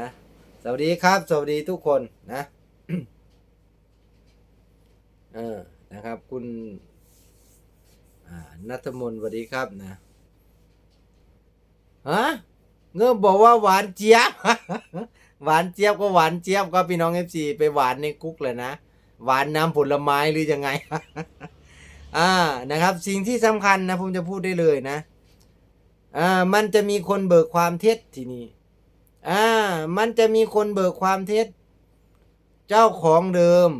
นะสวัสดีครับ สวัสดีทุกคนนะเออนะครับ คุณนัทมนสวัสดีครับนะฮะเงื่อบอกว่าหวานเจี๊ยบ หวานเจี๊ยบก็หวานเจี๊ยบครับพี่น้องเอฟซีไปหวานในคุกเลยนะหวานน้ำผลไม้หรือยังไงอ่านะครับ สิ่งที่สำคัญนะผมจะพูดได้เลยนะอ่ามันจะมีคนเบิกความเท็จทีนี้ อ่า มันจะมีคนเบิกความเท็จ เจ้าของเดิม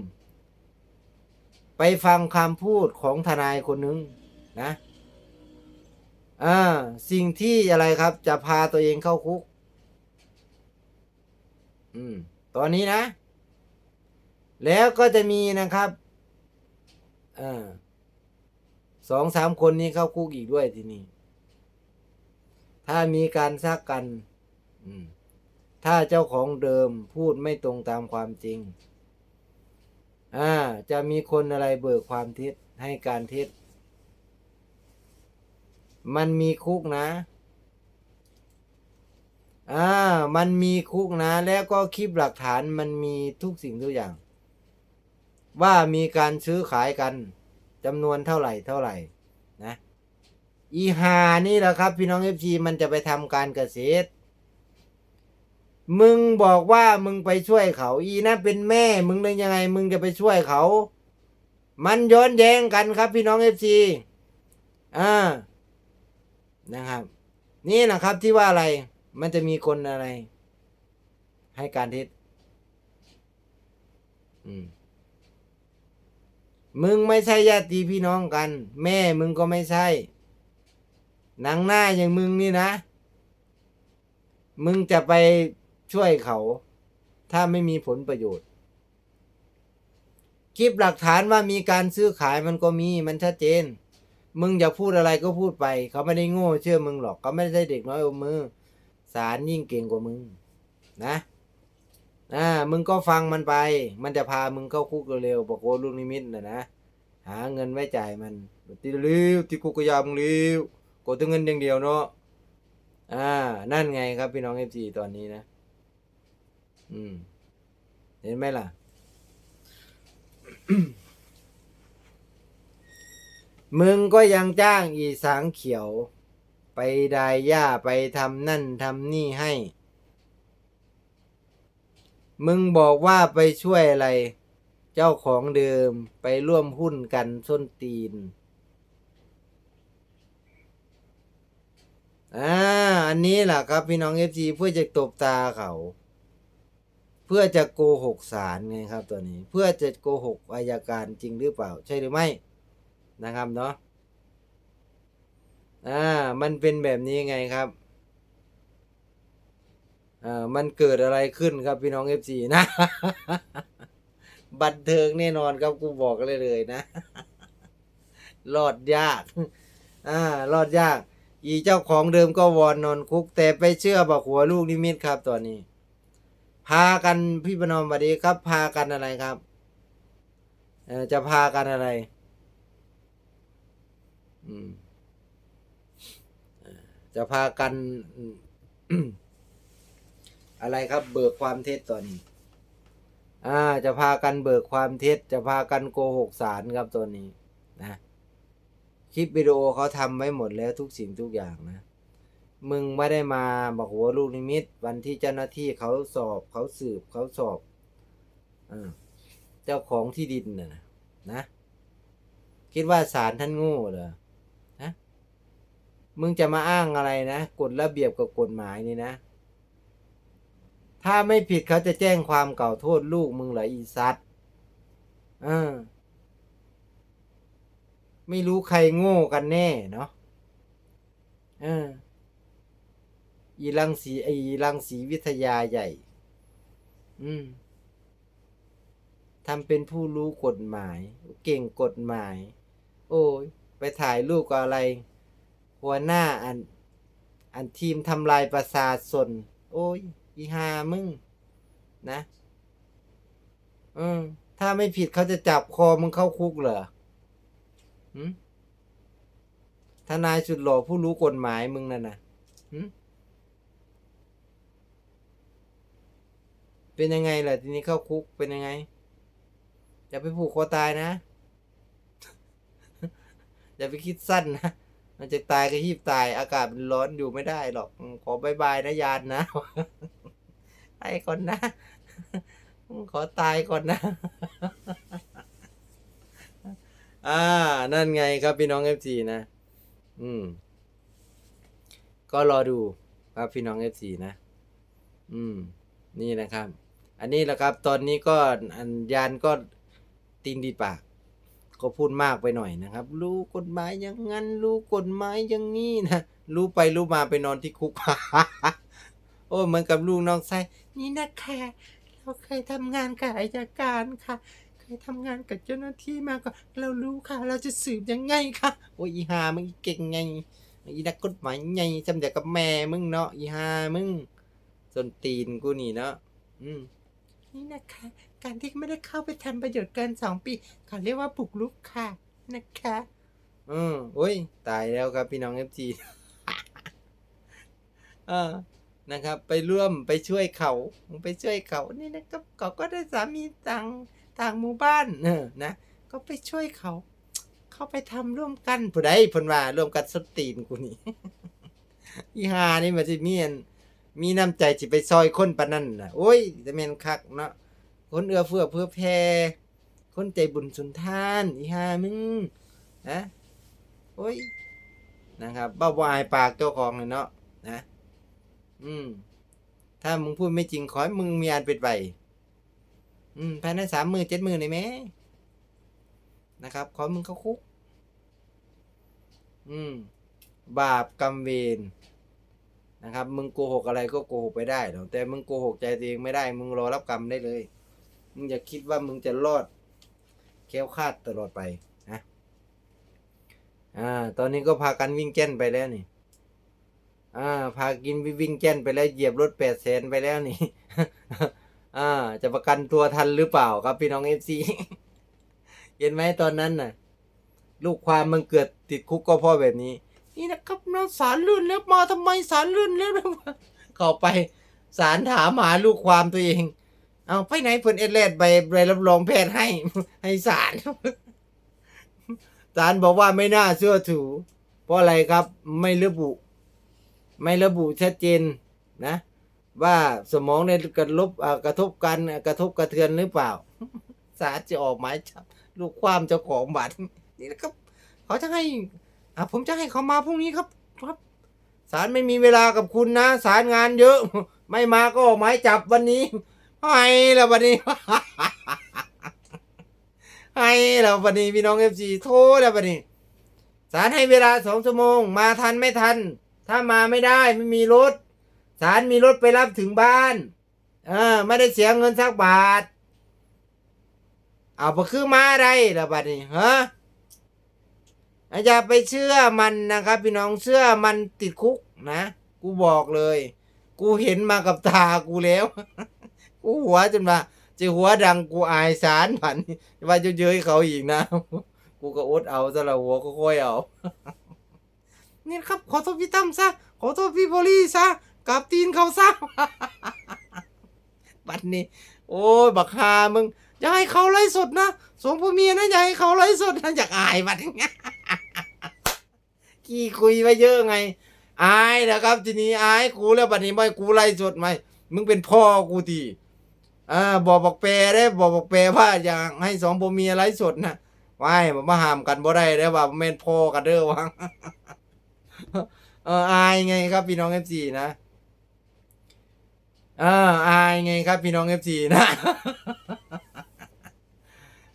ไปฟังคำพูดของทนายคนหนึ่งนะ อ่า สิ่งที่อะไรครับจะพาตัวเองเข้าคุก อืม ตอนนี้นะ แล้วก็จะมีนะครับ อ่าสองสามคนนี้เข้าคุกอีกด้วยทีนี้ ถ้ามีการซักกัน อืม ถ้าเจ้าของเดิมพูดไม่ตรงตามความจริง อ่า จะมีคนอะไรเบิกความเท็จให้การเท็จ มันมีคุกนะ อ่า มันมีคุกนะ แล้วก็คลิปหลักฐานมันมีทุกสิ่งทุกอย่าง ว่ามีการซื้อขายกันจำนวนเท่าไหร่เท่าไหร่นะ อีหานี่แหละครับ พี่น้องเอฟซีมันจะไปทำการเกษตร มึงบอกว่ามึงไปช่วยเขา อีนั่นเป็นแม่ มึงได้ยังไง มึงจะไปช่วยเขา มันย้อนแย้งกันครับ พี่น้องเอฟซีอ่านะครับ นี่นะครับที่ว่าอะไร มันจะมีคนอะไร ให้การเท็จมึงไม่ใช่ญาติพี่น้องกัน แม่มึงก็ไม่ใช่หนังหน้าอย่างมึงนี่นะ มึงจะไป ช่วยเขา ถ้าไม่มีผลประโยชน์คลิปหลักฐานว่ามีการซื้อขายมันก็มีมันชัดเจน มึงอยาพูดอะไรก็พูดไป เขาไม่ได้โง่เชื่อมึงหรอกเขาไม่ได้เด็กน้อยอมมือสารยิ่งเก่งกว่ามึง นะอ่ามึงก็ฟังมันไป มันจะพามึงเข้าคุกเร็วๆบอกโอ้ลูกนิมิตนะนะหาเงินไว้จ่ายมันตีเร็วที่คุกก็ยามึงเร็วกดแต่เงินอย่างเดียวเนาะอ่า นั่นไงครับพี่น้องเอฟซีตอนนี้นะ อืม เห็นไหมล่ะ มึงก็ยังจ้างอีสางเขียว ไปดายหญ้าไปทำนั่นทำนี่ให้ มึงบอกว่าไปช่วยอะไร เจ้าของเดิมไปร่วมหุ้นกันส้นตีนอ่า อันนี้แหละครับ พี่น้องเอฟซีเพื่อจะตบตาเขา พื่อจะโกหกศาลไงครับตัวนี้ เพื่อจะโกหกอายการจริงหรือเปล่า ใช่หรือไม่นะครับเนาะอ่ามันเป็นแบบนี้ไงครับอ่ามันเกิดอะไรขึ้นครับพี่น้องเอฟซีนะ บันเทิงแน่นอนครับกูบอกเลยเลยนะรอดยากอ่ารอดยาก อีเจ้าของเดิมก็วอนนอนคุก แต่ไปเชื่อบอกหัวลูกนิมิตครับตอนนี้ พากันพี่ประนอมสวัสดีครับ พากันอะไรครับเออจะพากันอะไร อืมจะพากันอืมอะไรครับเบิกความเท็จตอนนี้ อ่า จะพากันเบิกความเท็จ จะพากันโกหกสารครับตัวนี้นะ คลิปวิดีโอเขาทำไว้หมดแล้วทุกสิ่งทุกอย่างนะ มึงไม่ได้มาบอกหัวลูกนิมิต วันที่เจ้าหน้าที่เขาสอบเขาสืบเขาสอบอเจ้าของที่ดินน่ะนะ คิดว่าศาลท่านโง่เหรอฮะมึงจะมาอ้างอะไรนะกฎระเบียบกับกฎหมายนี่นะ ถ้าไม่ผิดเขาจะแจ้งความเก่าโทษลูกมึงเหรออีสัตว์อ่าไม่รู้ใครโง่กันแน่เนาะเออ อีรังสีไออีรังสีวิทยาใหญ่ อืมทำเป็นผู้รู้กฎหมาย เก่งกฎหมาย โอ้ยไปถ่ายรูปกับอะไร หัวหน้าอัน อันทีมทำลายประสาทสน โอ้ย อีหามึง นะอืมถ้าไม่ผิดเขาจะจับคอมึงเข้าคุกเหรอทนายสุดหล่อผู้รู้กฎหมายมึงนั่นนะหื เป็นยังไงล่ะทีนี้เข้าคุกเป็นยังไง อย่าไปผูกคอตายนะ อย่าไปคิดสั้นนะ มันจะตายก็รีบตาย อากาศมันร้อนอยู่ไม่ได้หรอกอืมขอบายบายนะยานนะ ไปก่อนนะ ขอตายก่อนนะ อ่า นั่นไงครับพี่น้องเอฟซีนะ อืม ก็รอดูครับพี่น้องเอฟซีนะ อืม นี่นะครับ อันนี้แหละครับตอนนี้ก็อันยานก็ตีนดีปาก ก็พูดมากไปหน่อยนะครับ รู้กฎหมายอย่างนั้น รู้กฎหมายอย่างนี้นะ รู้ไปรู้มาไปนอนที่คุก โอ้เหมือนกับลูกน้องไส้นี่นะคะเราเคยทำงานกับอายการค่ะเคยทำงานกับเจ้าหน้าที่มาก็เรารู้ค่ะ เราจะสืบยังไงค่ะโอ้ยอีหามึงเก่งไงอีนักกฎหมายไงจำเดียวกับแม่มึงเนาะอีหามึงจนตีนกูนี่เนาะอืม นี่นะคะ การที่ไม่ได้เข้าไปทำประโยชน์เกินสองปีเขาเรียกว่าบุกรุกค่ะนะคะ อืมโอ้ย ตายแล้วครับพี่น้องเอฟจีอ่านะครับ ไปร่วมไปช่วยเขา ไปช่วยเขา นี่นะครับเขาก็ได้สามีต่างต่างหมู่บ้านเออนะ ก็ไปช่วยเขา เขาไปทำร่วมกันผู้ใดเพนว่าร่วมกันสดตีนกูนี่อีหานี่มันจะมีอัน มีน้ำใจจิไปซอยคนปานนั่นน่ะโอ้ยจะเมนคักเนาะคนเอื้อเฟื้อเพื่อแพ่คนใจบุญสุนทานอีหามึงนะโอ้ยนะครับบ้าบายปากเจ้าของเลยเนาะนะ อืม ถ้ามึงพูดไม่จริงขอให้มึงมีอันเป็นไปอืมภายในสามมือเจ็ดมือเลยไหมนะครับ ขอให้มึงเข้าคุก อืม บาปกรรมเวร นะครับ มึงโกหกอะไรก็โกหกไปได้หรอกแต่มึงโกหกใจตัวเองไม่ได้ มึงรอรับกรรมได้เลย มึงอย่าคิดว่ามึงจะรอดแค้วคาดตลอดไปนะอ่า ตอนนี้ก็พากันวิ่งแจ้นไปแล้วนี่ อ่า พากินวิ่งแจ้นไปแล้วเหยียบรถแปดแสนไปแล้วนี่ อ่า จะประกันตัวทันหรือเปล่าครับพี่น้องเอฟซีเห็นไหมตอนนั้นน่ะ ลูกความมันเกิดติดคุกก็เพราะแบบนี้ นี่นะครับนะสารลื่นแล้วมาทำไมสารลื่นแล้วเข้าไปสารถามหาลูกความตัวเอง เอาไปไหนเพิ่นเอเลดใบใบรับรองแพทย์ให้ให้สารสารบอกว่าไม่น่าเชื่อถือ เพราะอะไรครับไม่ระบุ ไม่ระบุชัดเจนนะ ว่าสมองในกระลบกระทบกันกระทบกระเทือนหรือเปล่าศาลจะออกหมายจับลูกความเจ้าของบัตรนี่นะครับ เขาจะให้ อะผมจะให้เขามาพรุ่งนี้ครับครับศาลไม่มีเวลากับคุณนะศาลงานเยอะ ไม่มาก็ออกหมายจับวันนี้ให้แล้ววันนี้ให้แล้ววันนี้พี่น้องเอฟซีโทษแล้ววันนี้ศาลให้เวลาสองชั่วโมง มาทันไม่ทัน ถ้ามาไม่ได้ไม่มีรถศาลมีรถไปรับถึงบ้าน เออ ไม่ได้เสียเงินสักบาท เอาไปคือมาอะไรละบัดนี้ฮะ อย่าไปเชื่อมันนะครับ พี่น้องเชื่อมันติดคุกนะ กูบอกเลย กูเห็นมากับตากูแล้ว กูหัวจนว่าจะหัวดังกูอายสารผันว่าจะเย้ยเขาอีกนะ กูก็อดเอาซะละหัวก็ค่อยเอานี่ครับ ขอโทษพี่ตั้มซะ ขอโทษพี่โพลี่ซะกราบตีนเขาซะบัดนี้ โอ้ยบักฮามึงอย่าให้เขาไล่สดนะสองผัวเมียนะอย่าให้เขาไล่สดนะอยากอายบัดนี้ ขี้คุยไว้เยอะไงอายนะครับ ทีนี้อายกูแล้วบัดนี้ไม่กูไล่สดไหมมึงเป็นพ่อกูทีอ่าบอกบอกแปรได้บอกบอกแปรว่าอยากให้สองผัวเมียไล่สดนะว้ายมาห้ามกันบ่ได้ได้อว่าแม่นพ่อกันเด้อวังเอออายไงครับพี่น้องเอฟซีนะเอออายไงครับพี่น้องเอฟซีนะ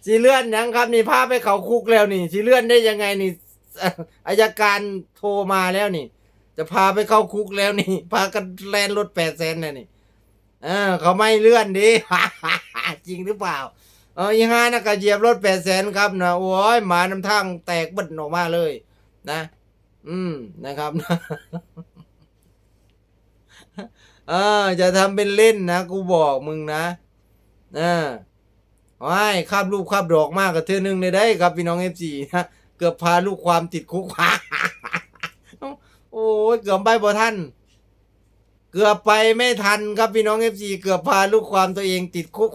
สีเลื่อนยังครับนี่พาไปเขาคุกแล้วนี่สีเลื่อนได้ยังไงนี่ อ่ออายการโทรมาแล้วนี่ จะพาไปเข้าคุกแล้วนี่ พากันแลนรถแปดแสนน่ะนี่เออเขาไม่เลื่อนดิ จริงหรือเปล่า เออยี่ห้านะก็เหยียบรถแปดแสนครับนะโอ้ยหมาน้ำทางแตกบิดออกมาเลย นะ อืมนะครับเออจะทำเป็นเล่นนะกูบอกมึงนะเออว้ยคาบลูกคาบดอกมากกับเธอหนึ่งเลยได้ครับพี่น้องเอฟซีนะ เกือบพาลูกความติดคุกโอ้ยเกือบไปบ่ท่าน เกือบไปไม่ทันครับพี่น้องเอฟซีเกือบพาลูกความตัวเองติดคุก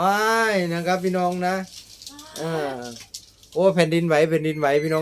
อ้ายนะครับพี่น้องนะเออโอ้แผ่นดินไหวแผ่นดินไหวพี่น้อง